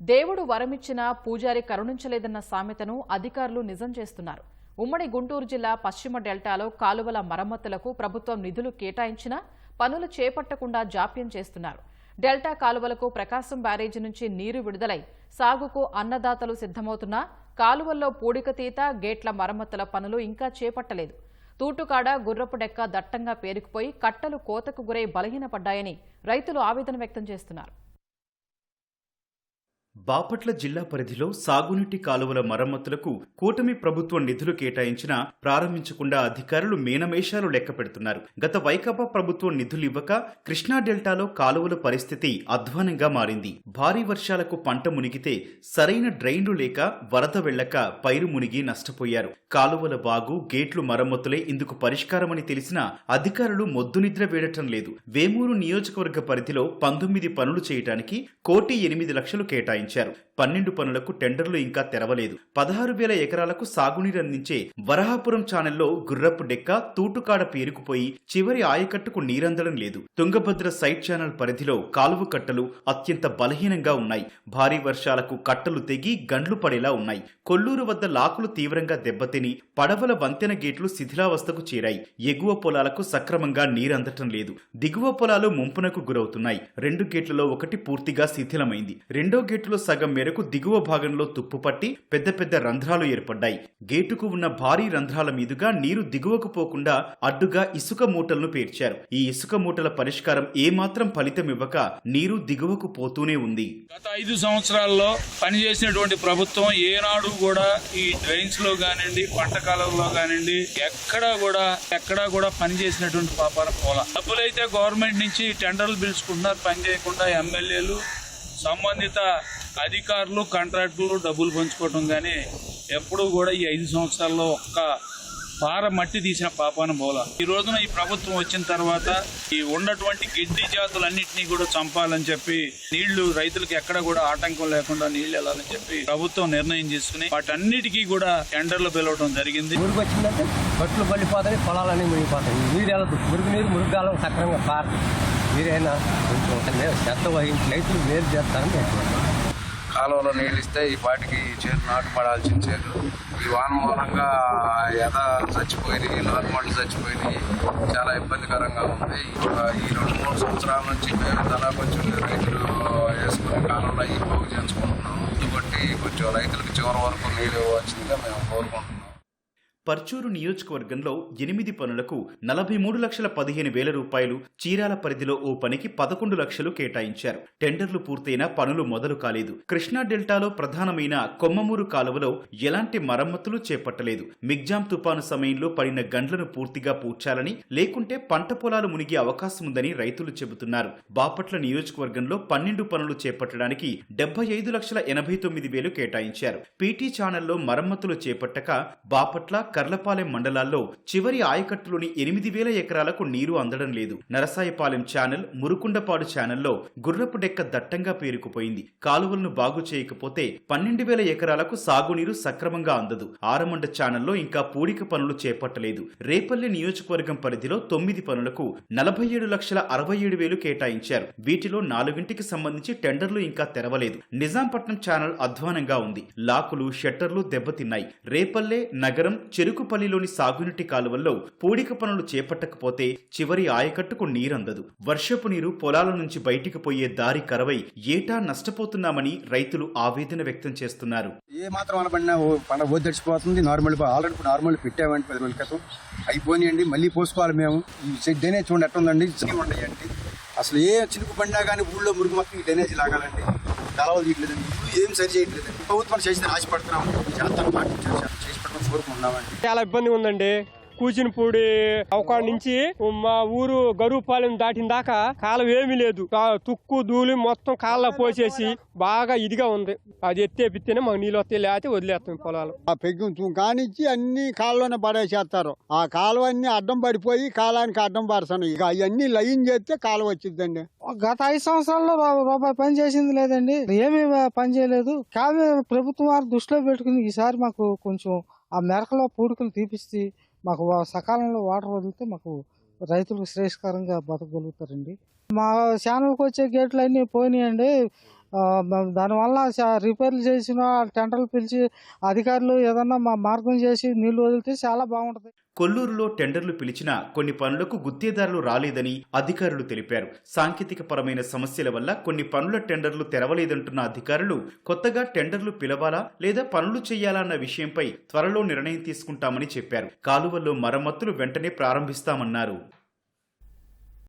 దేవుడు వరమిచ్చినా పూజారి కరుణించలేదన్న సామెతను అధికారులు నిజం చేస్తున్నారు. ఉమ్మడి గుంటూరు జిల్లా పశ్చిమ డెల్టాలో కాలువల మరమ్మతులకు ప్రభుత్వం నిధులు కేటాయించినా పనులు చేపట్టకుండా జాప్యం చేస్తున్నారు. డెల్టా కాలువలకు ప్రకాశం బ్యారేజీ నుంచి నీరు విడుదలై సాగుకు అన్నదాతలు సిద్ధమవుతున్నా కాలువల్లో పూడికతీత గేట్ల మరమ్మతుల పనులు ఇంకా చేపట్టలేదు. తూటుకాడ గుర్రపు డెక్క దట్టంగా పేరుకుపోయి కట్టలు కోతకు గురై బలహీనపడ్డాయని రైతులు ఆవేదన వ్యక్తం చేస్తున్నారు. బాపట్ల జిల్లా పరిధిలో సాగునీటి కాలువల మరమ్మతులకు కూటమి ప్రభుత్వం నిధులు కేటాయించినా ప్రారంభించకుండా అధికారులు మేనమేషాలు లెక్క పెడుతున్నారు గత వైకాపా ప్రభుత్వం నిధులు ఇవ్వక కృష్ణా డెల్టాలో కాలువల పరిస్థితి అధ్వానంగా మారింది. భారీ వర్షాలకు పంట మునిగితే సరైన డ్రైన్లు లేక వరద వెళ్ళక పైరు మునిగి నష్టపోయారు. కాలువల బాగు గేట్లు మరమ్మతులే ఇందుకు పరిష్కారమని తెలిసినా అధికారులు మొద్దునిద్ర వేడటం లేదు. వేమూరు నియోజకవర్గ పరిధిలో పంతొమ్మిది పనులు చేయటానికి కోటి ఎనిమిది లక్షలు కేటాయించారు. పన్నెండు పనులకు టెండర్లు ఇంకా తెరవలేదు. పదహారు వేల ఎకరాలకు సాగునీరు అందించే వరహాపురం ఛానల్లో గుర్రపు డెక్క తూటుకాడ పేరుకుపోయి చివరి ఆయకట్టుకు నీరందడం లేదు. తుంగభద్ర సైట్ ఛానల్ పరిధిలో కాలువ కట్టలు అత్యంత బలహీనంగా ఉన్నాయి. భారీ వర్షాలకు కట్టలు తెగి గండ్లు పడేలా ఉన్నాయి. కొల్లూరు వద్ద లాకులు తీవ్రంగా దెబ్బతిని పడవల వంతెన గేట్లు శిథిలావస్థకు చేరాయి. ఎగువ పొలాలకు సక్రమంగా నీరందటం లేదు. దిగువ పొలాలు ముంపునకు గురవుతున్నాయి. రెండు గేట్లలో ఒకటి పూర్తిగా శిథిలమైంది. రెండో గేటులో సగం మేరకు దిగువ భాగంలో తుప్పుపట్టి పెద్ద పెద్ద రంధ్రాలు ఏర్పడ్డాయి. గేటుకు ఉన్న భారీ రంధ్రాల మీదుగా నీరు దిగువకు పోకుండా అడ్డుగా ఇసుక మూటలను పేర్చారు. ఈ ఇసుక మూటల పరిష్కారం ఏమాత్రం ఫలితం ఇవ్వక నీరు దిగువకు పోతూనే ఉంది. గత ఐదు సంవత్సరాల్లో పనిచేసినటువంటి ప్రభుత్వం ఏనాడు కూడా ఈ డ్రైన్స్లో కానివ్వండి పంట కాలంలో కానివ్వండి ఎక్కడా కూడా ఎక్కడా కూడా పనిచేసినటువంటి పాపాల పోల. డబ్బులైతే గవర్నమెంట్ నుంచి టెండర్లు పిలుచుకుంటున్నారు పని చేయకుండా ఎమ్మెల్యేలు సంబంధిత అధికారులు కాంట్రాక్టులు డబ్బులు పంచుకోవటం కానీ ఎప్పుడూ కూడా ఈ ఐదు సంవత్సరాల్లో ఒక్క పార మట్టి తీసిన పాపాన బోల. ఈ రోజున ఈ ప్రభుత్వం వచ్చిన తర్వాత ఈ ఉన్నటువంటి గిడ్డి జాతులన్నింటినీ కూడా చంపాలని చెప్పి నీళ్ళు రైతులకు ఎక్కడ కూడా ఆటంకం లేకుండా నీళ్ళు వెళ్ళాలని చెప్పి ప్రభుత్వం నిర్ణయం చేసుకుని వాటన్నిటికీ కూడా టెండర్లు పిలవడం జరిగింది. మురుగు వచ్చిందంటే బట్లు పడిపోతాయి పొలాలన్నీ మునిగిపోతాయి. నీరు వెళ్ళదు. మురుగు నీరు మురుగాలం సక్రమంగా పారదు. మీరైనా? కొంచెం చెత్త వహించి రైతులు మేలు చేస్తారని కాలువలో నీళ్ళు ఇస్తే ఈ పాటికి చేరు నాటు పడాల్సిన ఈ వాన మూలంగా ఎద చచ్చిపోయినాయి నాటుమళ్ళు చచ్చిపోయినాయి. చాలా ఇబ్బందికరంగా ఉంది. ఈ రెండు మూడు సంవత్సరాల నుంచి మేము తలా కొంచెం రైతులు వేసుకునే కాలంలో ఈ బాగు చేసుకుంటున్నాము కాబట్టి కొంచెం రైతులకు చివరి వరకు నీళ్ళు వచ్చిందిగా మేము కోరుకుంటున్నాం పర్చూరు నియోజకవర్గంలో ఎనిమిది పనులకు నలభై మూడు లక్షల పదిహేను వేల రూపాయలు చీరాల పరిధిలో ఓ పనికి పదకొండు లక్షలు కేటాయించారు. టెండర్లు పూర్తయినా పనులు మొదలు కాలేదు. కృష్ణా డెల్టాలో ప్రధానమైన కొమ్మమూరు కాలువలో ఎలాంటి మరమ్మతులు చేపట్టలేదు. మిగ్జాం తుపాను సమయంలో పడిన గండ్లను పూర్తిగా పూడ్చాలని లేకుంటే పంట పొలాలు మునిగే అవకాశం ఉందని రైతులు చెబుతున్నారు. బాపట్ల నియోజకవర్గంలో పన్నెండు పనులు చేపట్టడానికి డెబ్బై ఐదు లక్షల ఎనభై తొమ్మిది వేలు కేటాయించారు. పీటీ ఛానల్లో మరమ్మతులు చేపట్టక బాపట్ల కర్లపాలెం మండలాల్లో చివరి ఆయకట్టులోని ఎనిమిది వేల ఎకరాలకు నీరు అందడం లేదు. నరసాయపాలెం ఛానల్ మురుకుండపాడు ఛానల్లో గుర్రపు డెక్క దట్టంగా పేరుకుపోయింది. కాలువలను బాగు చేయకపోతే పన్నెండు వేల ఎకరాలకు సాగునీరు సక్రమంగా అందదు. ఆరమండ ఛానల్లో ఇంకా పూడిక పనులు చేపట్టలేదు. రేపల్లి నియోజకవర్గం పరిధిలో తొమ్మిది పనులకు నలభై ఏడు లక్షల అరవై ఏడు వేలు కేటాయించారు. వీటిలో నాలుగింటికి సంబంధించి టెండర్లు ఇంకా తెరవలేదు. నిజాంపట్నం ఛానల్ అధ్వానంగా ఉంది. లాకులు షట్టర్లు దెబ్బతిన్నాయి. రేపల్లె నగరం చెరుకుపల్లిలోని సాగునీటి కాలువల్లో పూడిక పనులు చేపట్టకపోతే చివరి ఆయకట్టుకు నీరందదు. వర్షపు నీరు పొలాల నుంచి బయటికి పోయే దారి కరవై ఏటా నష్టపోతున్నామని రైతులు ఆవేదన వ్యక్తం చేస్తున్నారు. ఏ మాత్రం అనబడినా పంట ఓదడిచిపోతుంది నార్మల్ ఆల్రెడీ నార్మల్ పెట్టామండి పది రోజుల క్రితం అయిపోయినాయండి. మళ్ళీ పోసుకోవాలి మేము. ఈ సెట్ చూడండి ఎట్టుందండి చిన్న అసలు ఏ చినుకు పడినా కానీ ఊళ్ళో మురుగు మొత్తం డ్రైనేజ్ లాగాలండి. కాలువలు తీయట్లేదండి. ఏం సరి చేయట్లేదండి. ప్రభుత్వం చేసిన ఆశపడుతున్నాం చేస్తాను పెట్టడం కోరుకుంటున్నామండి చాలా ఇబ్బందిగా ఉందండి. కూచినపూడి అవకాడ నుంచి మా ఊరు గరుపాలెం దాటిన దాకా కాలం ఏమీ లేదు. కా- తుక్కు ధూళి మొత్తం కాళ్ళ పోసేసి బాగా ఇదిగా ఉంది. అది ఎత్తేపిస్తేనే మాకు నీళ్ళు వస్తే లేకపోతే వదిలేస్తాం పొలాలు. ఆ పెగ్గు కానిచ్చి అన్ని కాళ్ళలోనే పడేసేస్తారు. ఆ కాలువ అన్ని అడ్డం పడిపోయి కాలానికి అడ్డం పడతాను. ఇక అవన్నీ లైన్ చేస్తే కాలువ వచ్చిందండి గత ఐదు సంవత్సరాల్లో రూపాయి పని చేసింది లేదండి. ఏమీ పని చేయలేదు. కానీ ప్రభుత్వం వారు దృష్టిలో పెట్టుకుని ఈసారి మాకు కొంచెం ఆ మెరకలో పూడికలు తీపిస్తే మాకు వా- సకాలంలో వాటర్ వదిలితే మాకు రైతులకు శ్రేయస్కరంగా బతకగలుగుతారండి. మా ఛానల్కి వచ్చే గేట్లు అన్నీ పోయినాయండి దానివల్ల రిపేర్లు చేసిన టెండర్లు పిలిచి అధికారులు ఏదన్నా మా మార్గం చేసి నీళ్ళు వదిలితే చాలా బాగుంటుంది. కొల్లూరులో టెండర్లు పిలిచినా కొన్ని పనులకు గుత్తేదారులు రాలేదని అధికారులు తెలిపారు. సాంకేతిక పరమైన సమస్యల వల్ల కొన్ని పనుల టెండర్లు తెరవలేదంటున్న అధికారులు కొత్తగా టెండర్లు పిలవాలా లేదా పనులు చేయాలా అన్న విషయంపై త్వరలో నిర్ణయం తీసుకుంటామని చెప్పారు. కాలువల్లో మరమ్మతులు వెంటనే ప్రారంభిస్తామన్నారు.